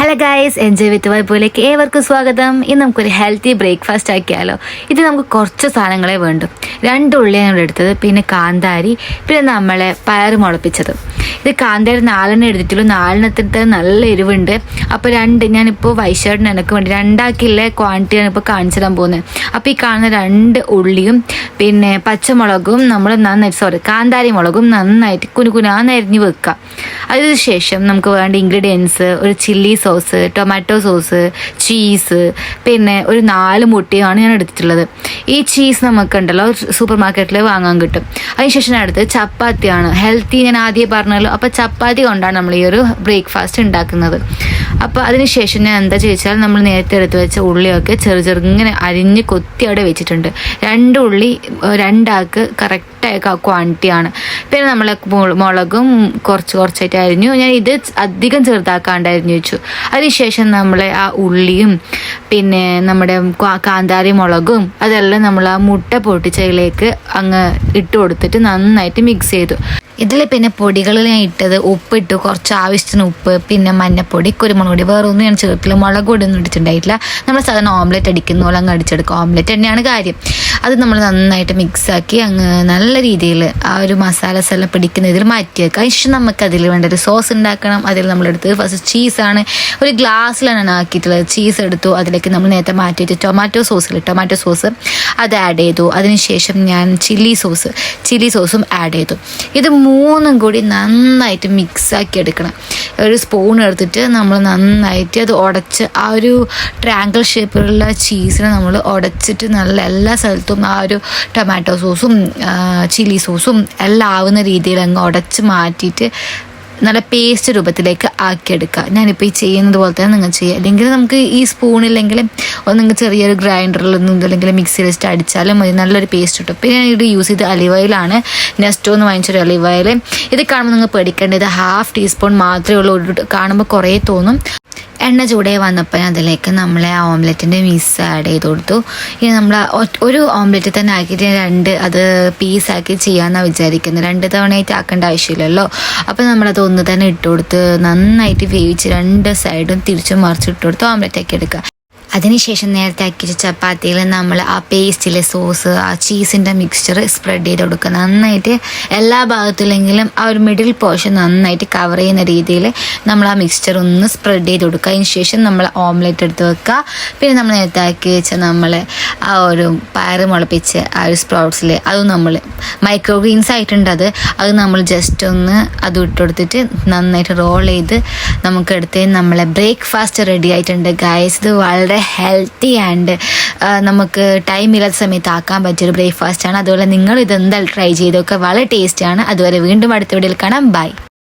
Hello guys enjoy with വൈബിലേക്ക് ഏവർക്കും സ്വാഗതം. ഇന്ന് നമുക്കൊരു ഹെൽത്തി ബ്രേക്ക്ഫാസ്റ്റ് ആക്കിയാലോ. ഇത് നമുക്ക് കുറച്ച് സാധനങ്ങളെ വേണ്ടു. രണ്ട് ഉള്ളിയാണ് എടുത്തത്. പിന്നെ കാന്താരി പിന്നെ നമ്മളെ പയർ മുളപ്പിച്ചത്. ഇത് കാന്താരി നാലെണ്ണം എടുത്തിട്ടുള്ളൂ. നാലെണ്ണത്തിന്റെ നല്ല എരിവുണ്ട്. അപ്പോൾ രണ്ട് ഞാനിപ്പോൾ വൈശേട്ടിന് എനിക്ക് വേണ്ടി രണ്ടാക്കിയുള്ള ക്വാണ്ടിറ്റിയാണ് ഇപ്പോൾ കാണിച്ചു തരാൻ പോകുന്നത്. അപ്പോൾ ഈ കാണുന്ന രണ്ട് ഉള്ളിയും പിന്നെ പച്ചമുളകും നമ്മൾ നന്നായിട്ട് സോറി കാന്താരി മുളകും നന്നായിട്ട് കുനുകുനാന്ന് അരിഞ്ഞ് വെക്കുക. അതിനുശേഷം നമുക്ക് വേണ്ട ഇൻഗ്രീഡിയൻസ് ഒരു chilli sauce tomato sauce cheese പിന്നെ ഒരു നാല് മുട്ടയാണ് ഞാൻ എടുത്തിട്ടുള്ളത്. ഈ ചീസ് നമുക്കുണ്ടല്ലോ സൂപ്പർ മാർക്കറ്റിൽ വാങ്ങാൻ കിട്ടും. അതിനുശേഷം ശേഷം എടുത്തത് ചപ്പാത്തിയാണ്. ഹെൽത്തി ഞാൻ ആദ്യം പറഞ്ഞല്ലോ. അപ്പോൾ ചപ്പാത്തി കൊണ്ടാണ് നമ്മൾ ഈ ഒരു ബ്രേക്ക്ഫാസ്റ്റ് ഉണ്ടാക്കുന്നത്. അപ്പോൾ അതിനുശേഷം ഞാൻ എന്താ ചോദിച്ചാൽ നമ്മൾ നേരത്തെ എടുത്ത് വെച്ച ഉള്ളിയൊക്കെ ചെറു ചെറുങ്ങനെ അരിഞ്ഞ് കൊത്തി അവിടെ വെച്ചിട്ടുണ്ട്. രണ്ട് ഉള്ളി രണ്ടാൾക്ക് കറക്റ്റായ ക്വാണ്ടിറ്റിയാണ് പിന്നെ നമ്മൾ മുളകും കുറച്ച് കുറച്ചായിട്ട് അരിഞ്ഞു. ഞാൻ ഇത് അധികം ചെറുതാക്കാണ്ട് അരിഞ്ഞു വെച്ചു അതിനുശേഷം നമ്മളെ ആ ഉള്ളിയും പിന്നെ നമ്മുടെ കാന്താരി മുളകും അതെല്ലാം നമ്മൾ ആ മുട്ട പൊട്ടിച്ചതിലേക്ക് അങ്ങ് ഇട്ട് കൊടുത്തിട്ട് നന്നായിട്ട് മിക്സ് ചെയ്തു. ഇതിൽ പിന്നെ പൊടികൾ ഞാൻ ഇട്ടത് ഉപ്പിട്ടു കുറച്ച് ആവശ്യത്തിന് ഉപ്പ് പിന്നെ മഞ്ഞപ്പൊടി കുരുമുളക് പൊടി വേറെ ഒന്നും ഞാൻ ചേർത്തില്ല. മുളക് പൊടി ഒന്നും ഇട്ടിട്ടുണ്ടായിട്ടില്ല നമ്മൾ സാധാരണ ഓംലെറ്റ് അടിക്കുന്ന പോലെ അങ്ങ് അടിച്ചെടുക്കും. ഓംലെറ്റ് തന്നെയാണ് കാര്യം. അത് നമ്മൾ നന്നായിട്ട് മിക്സാക്കി അങ്ങ് നല്ല രീതിയിൽ ആ ഒരു മസാലസ് എല്ലാം പിടിക്കുന്ന ഇതിൽ മാറ്റി വെക്കുക. അതിനുശേഷം നമുക്ക് അതിൽ വേണ്ട ഒരു സോസ് ഉണ്ടാക്കണം. അതിൽ നമ്മളെടുത്ത് ഫസ്റ്റ് ചീസാണ് ഒരു ഗ്ലാസ്സിലാണ് ആക്കിയിട്ടുള്ളത്. ചീസ് എടുത്തു. അതിലേക്ക് നമ്മൾ നേരത്തെ മാറ്റി വെച്ച് ടൊമാറ്റോ സോസിൽ ടൊമാറ്റോ സോസ് അത് ആഡ് ചെയ്തു. അതിനുശേഷം ഞാൻ ചില്ലി സോസ് ചില്ലി സോസും ആഡ് ചെയ്തു. ഇത് മൂന്നും കൂടി നന്നായിട്ട് മിക്സാക്കി എടുക്കണം. ഒരു സ്പൂൺ എടുത്തിട്ട് നമ്മൾ നന്നായിട്ട് അത് ഉടച്ച് ആ ഒരു ട്രാങ്കിൾ ഷേപ്പിലുള്ള ചീസിനെ നമ്മൾ ഉടച്ചിട്ട് നല്ല എല്ലാ സ്ഥലത്തും ആ ഒരു ടൊമാറ്റോ സോസും ചില്ലി സോസും എല്ലാം ആവുന്ന രീതിയിൽ അങ്ങ് ഉടച്ച് മാറ്റിയിട്ട് നല്ല പേസ്റ്റ് രൂപത്തിലേക്ക് ആക്കിയെടുക്കുക. ഞാനിപ്പോൾ ഈ ചെയ്യുന്നത് പോലെ തന്നെ നിങ്ങൾ ചെയ്യുക. അല്ലെങ്കിൽ നമുക്ക് ഈ സ്പൂണില്ലെങ്കിൽ ഒന്നെങ്കിൽ ചെറിയൊരു ഗ്രൈൻഡറിൽ ഒന്നും അല്ലെങ്കിൽ മിക്സിയിൽ വെച്ചിട്ട് അടിച്ചാലും മതി. നല്ലൊരു പേസ്റ്റ് കിട്ടും. പിന്നെ ഞാൻ ഇത് യൂസ് ചെയ്ത് അലിവ് ഓയിലാണ് നെസ്റ്റോ എന്ന് വാങ്ങിച്ചൊരു അലിവ് ഓയിൽ ഇത് കാണുമ്പോൾ നിങ്ങൾ പേടിക്കേണ്ടത് ഹാഫ് ടീസ്പൂൺ മാത്രമേ ഉള്ളൂ. കാണുമ്പോൾ കുറേ തോന്നും. എണ്ണ ചൂടേ വന്നപ്പോൾ അതിലേക്ക് നമ്മൾ ആ ഓംലെറ്റിന്റെ മിക്സ് ആഡ് ചെയ്ത് കൊടുത്തു. ഇനി നമ്മൾ ഒരു ഓംലെറ്റ് തന്നെ ആക്കിയിട്ട് രണ്ട് അത് പീസാക്കി ചെയ്യാമെന്നാണ് വിചാരിക്കുന്നത് രണ്ട് തവണയായിട്ട് ആക്കേണ്ട ആവശ്യമില്ലല്ലോ. അപ്പോൾ നമ്മളത് ഒന്ന് തന്നെ ഇട്ട് കൊടുത്ത് നന്നായിട്ട് വേവിച്ച് രണ്ട് സൈഡും തിരിച്ചും മറിച്ച് ഇട്ട് കൊടുത്ത് ഓംലെറ്റ് ആക്കി എടുക്കുക അതിനുശേഷം നേരത്തെ ആക്കിയ ചപ്പാത്തിയിൽ നമ്മൾ ആ പേസ്റ്റിലെ സോസ് ആ ചീസിന്റെ മിക്സ്ചർ സ്പ്രെഡ് ചെയ്ത് കൊടുക്കുക. നന്നായിട്ട് എല്ലാ ഭാഗത്തിലെങ്കിലും ആ ഒരു മിഡിൽ പോർഷൻ നന്നായിട്ട് കവർ ചെയ്യുന്ന രീതിയിൽ നമ്മൾ ആ മിക്സ്ചർ ഒന്ന് സ്പ്രെഡ് ചെയ്ത് കൊടുക്കുക. അതിന് ശേഷം നമ്മൾ ഓംലെറ്റ് എടുത്ത് വെക്കുക. പിന്നെ നമ്മൾ നേരത്തെ ആക്കി വെച്ച നമ്മൾ ആ ഒരു പയറ് മുളപ്പിച്ച് ആ ഒരു സ്പ്രൗട്ട്സിൽ അത് നമ്മൾ മൈക്രോ ഗ്രീൻസ് ആയിട്ടുണ്ട് അത്. അത് നമ്മൾ ജസ്റ്റ് ഒന്ന് അത് ഇട്ടുകൊടുത്തിട്ട് നന്നായിട്ട് റോൾ ചെയ്ത് നമുക്കെടുത്ത് നമ്മളെ ബ്രേക്ക്ഫാസ്റ്റ് റെഡി ആയിട്ടുണ്ട്. ഗായസ് ഇത് വളരെ ഹെൽത്തി ആൻഡ് നമുക്ക് ടൈം ഇല്ലാത്ത സമയത്ത് ആക്കാൻ പറ്റിയൊരു ബ്രേക്ക്ഫാസ്റ്റ് ആണ്. അതുപോലെ നിങ്ങൾ ഇതെന്താ ട്രൈ ചെയ്തൊക്കെ വളരെ ടേസ്റ്റിയാണ് അതുവരെ വീണ്ടും അടുത്ത വീഡിയോയിൽ കാണാം. ബൈ